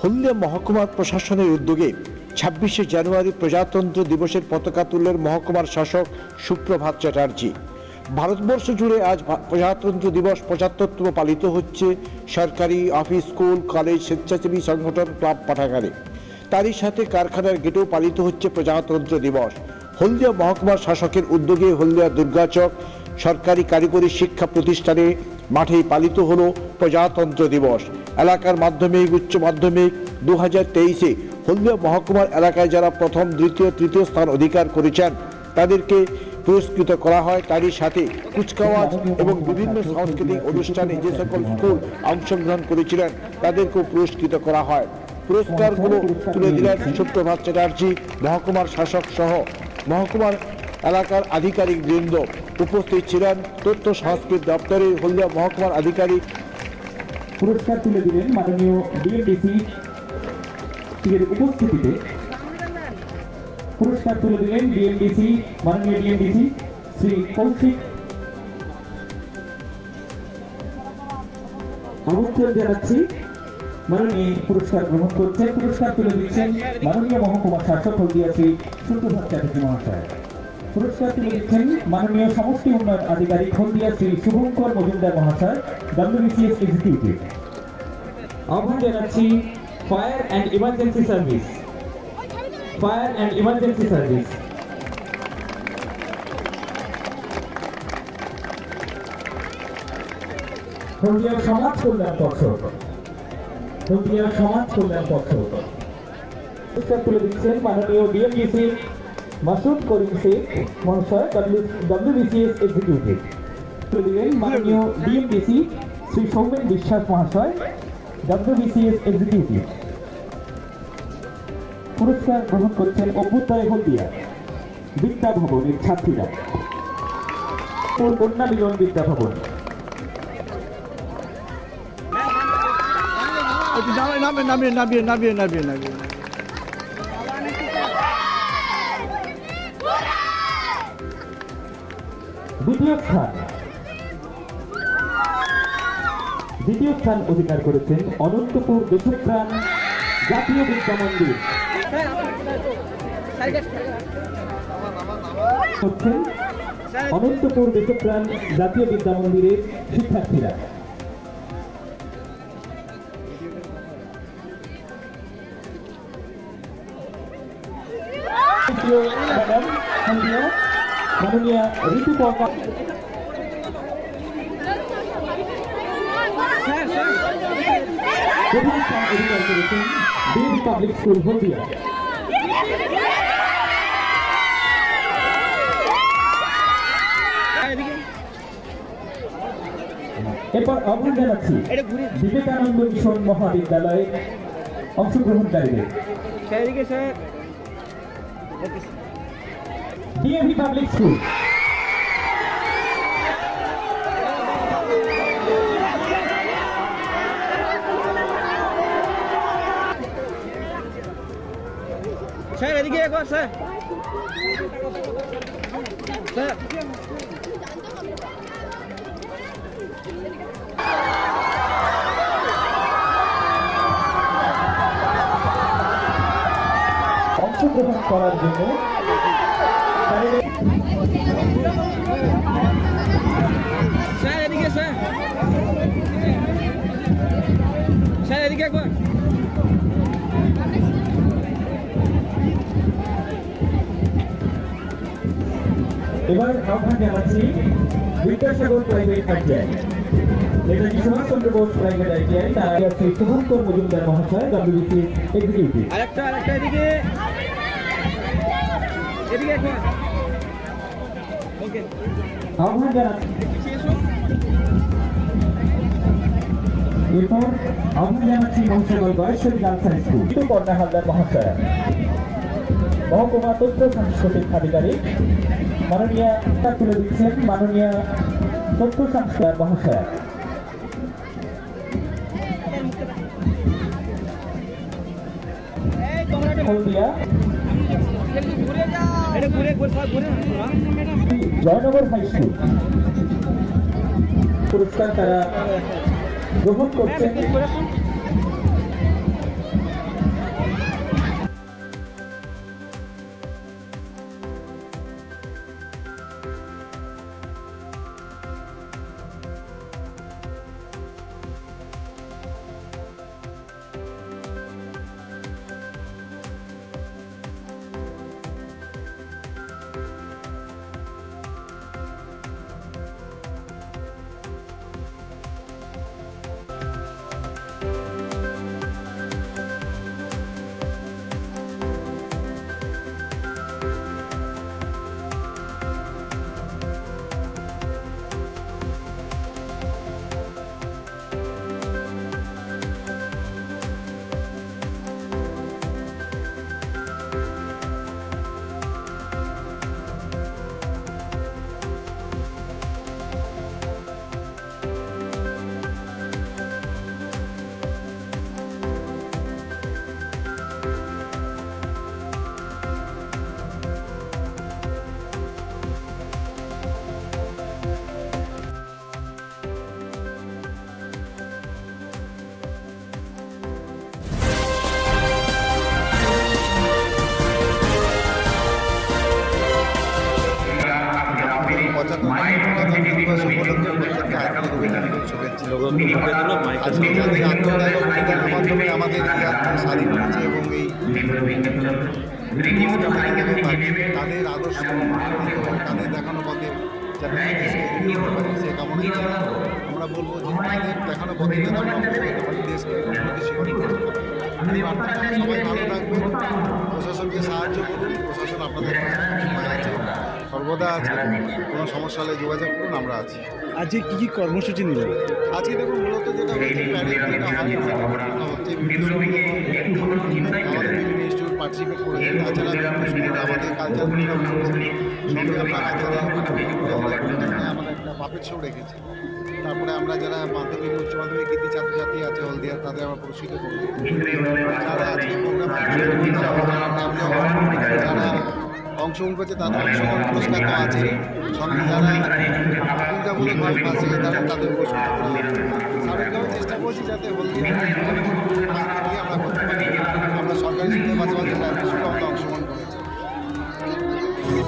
হলদিয়া মহকুমা প্রশাসনের উদ্যোগে ছাব্বিশে জানুয়ারি প্রজাতন্ত্র দিবসের পতাকা তুললেন মহকুমার শাসক সুপ্রভাত চ্যাটার্জি। ভারতবর্ষ জুড়ে আজ প্রজাতন্ত্র দিবস পঁচাত্তরতম পালিত হচ্ছে সরকারি অফিস, স্কুল, কলেজ, স্বেচ্ছাসেবী সংগঠন, ক্লাব, পাঠাগারে। তারই সাথে কারখানার গেটেও পালিত হচ্ছে প্রজাতন্ত্র দিবস। হলদিয়া মহকুমার শাসকের উদ্যোগে হলদিয়া দুর্গাচক সরকারি কারিগরি শিক্ষা প্রতিষ্ঠানে মাঠেই পালিত হলো প্রজাতন্ত্র দিবস। এলাকার মাধ্যমিক, উচ্চ মাধ্যমিক দু হাজার তেইশে হলদিয়া মহকুমার এলাকায় যারা প্রথম, দ্বিতীয়, তৃতীয় স্থান অধিকার করেছেন, তাদেরকে পুরস্কৃত করা হয়। তারই সাথে কুচকাওয়াজ এবং বিভিন্ন সাংস্কৃতিক অনুষ্ঠানে যে সকল স্কুল অংশগ্রহণ করেছিলেন, তাদেরকেও পুরস্কৃত করা হয়। পুরস্কারগুলো তুলে দিলেন সুপ্রভাত চ্যাটার্জি, মহকুমার শাসক সহ মহকুমার এলাকার আধিকারিক বৃন্দ। উপস্থিত ছিলেন তথ্য সংস্কৃতি দপ্তরের হলদিয়া মহকুমার আধিকারিক পুরস্কার তুলে দিলেন মাননীয় ডিএমডিসি এর উপস্থিতিতে। পুরস্কার তুলে দিলেন ডিএমডিসি মাননীয় ডিএমডিসি শ্রী কৌশিক। আমন্ত্রণ জানাচ্ছি। মাননীয় পুরস্কার গ্রহণ করছেন, পুরস্কার তুলে দিচ্ছেন মাননীয় মহকুমা শাসক হলদিয়া শ্রী সুপ্রভাত চ্যাটার্জি মহাশয়। পুরস্কার তুলে মাননীয় সমষ্টি উন্নয়ন আধিকারিক হলদিয়া শ্রী শুভঙ্কর মজুমদার মহাশয় ডব্লিউবিসিএস এক্সিকিউটিভ আহ্বান জানাচ্ছি fire and emergency service fire and emergency service Haldia সমাজ কল্যাণ পর্ষদ। হলদিয়া সমাজ কল্যাণ পর্ষদ। পুরস্কার তুলে দিচ্ছেন মাননীয় ডিএমডিসি মাসুদ করিম শেখ মহাশয় ডব্লিউবিসিএস এক্সিকিউটিভ দিলেন মাননীয় ডিএমডিসি শ্রী সৌমেন বিশ্বাস মহাশয় ডব্লিউবিসিএস এক্সিকিউটিভ পুরস্কার গ্রহণ করছেন অভ্যুদয় হলদিয়া, বিদ্যা ভবনের ছাত্রীরা। ও কন্যা মিলন বিদ্যা ভবন। নামিয়ে নামিয়ে নামিয়ে নামিয়ে নামিয়ে নামিয়ে দ্বিতীয় স্থান। দ্বিতীয় স্থান অধিকার করেছেন অনন্তপুর দেশপ্রাণ জাতীয় বিদ্যা মন্দির। হচ্ছেন অনন্তপুর দেশপ্রাণ জাতীয় বিদ্যা মন্দিরের শিক্ষার্থীরা। তৃতীয় ম্যাডাম মাননীয় ডিএবি পাবলিক স্কুল হলদিয়া এরপর আহ্বান জানাচ্ছি বিবেকানন্দ মিশন মহাবিদ্যালয়ে অংশগ্রহণকারীদের। Sir. DAV public school sir এদিকে একবার স্যার স্যার অংশগ্রহণ করার জন্য স্যার এদিকে স্যার। স্যার এদিকে একবার। এবার আহ্বান জানাচ্ছি Vidyasagar private ITI Netaji Subhash Chandra Bose private ITI তার আগে আছে শুভঙ্কর মজুমদার মহাশয় ডব্লিউবিসি এক্সিকিউটিভ আরেকটা আরেকটা এদিকে। আহ্বান জানাচ্ছি এরপর আহ্বান জানাচ্ছি Mahishagar Gayeshwari girls high school. কিন্তু কন্যা হালদার মহাশয়। মহকুমা তথ্য সাংস্কৃতিক আধিকারিক মাননীয় তা তুলে দিচ্ছেন মাননীয় তথ্য সংস্কার মহাশয়। এই তোমরা এটা হলদিয়া। জয়নগর হাইস্কুল পুরস্কার তারা গ্রহণ করছেন। ও মাধ্যমে আমাদের এই এবং এই তাদের- তাদের আদর্শ এবং তাদের দেখানো পথে সে কামনাই আমরা বলব যে তাদের দেখানো পথে সবাই ভালো রাখবেন প্রশাসনকে সাহায্য করুন, প্রশাসন আপনাদের সর্বদা আছে। কোনো সমস্যা হলে যোগাযোগ করুন আমরা আছি। আজকে কি কি কর্মসূচি নিলেন? আজকে দেখুন মূলত যেটা হচ্ছে প্যারেড যেটা হয় সেটা হচ্ছে আমাদের বিভিন্ন ইনস্টিটিউট পার্টিসিপেট করেছে তাছাড়া আমাদের কালচার প্রোগ্রাম করেছে সঙ্গে আমরা বাচ্চাদের আমরা একটা পাপেট শো রেখেছি। তারপরে আমরা যারা মাধ্যমিক উচ্চ মাধ্যমিক কৃতি ছাত্রছাত্রী আছে হলদিয়া তাদের আমরা পুরস্কৃত করেছি। যারা আজকে প্রোগ্রাম যারা অংশগ্রহণ করছে তাদের অংশগ্রহণ পুরস্কার তো আছে সঙ্গে যারা চিন্তামূলকভাবে পাশে তারা তাদের পুরস্কার করা হবে। সার্বিকভাবে চেষ্টা করছি যাতে হলদিয়া দিয়ে আমরা করতে পারি আমরা সরকারি স্কুলের পাশাপাশি প্রাইভেট স্কুলে আমরা অংশগ্রহণ করেছি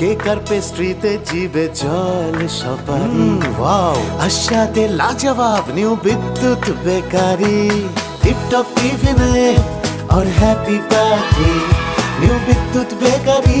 কেক আর পেস্ট্রিতে জিবে জল সপারি ওয়াও আশাতে লাজবাব নিউ বিদ্যুৎ বেকারি টিপটপ টিফিনে और happy party new Bidyut bakery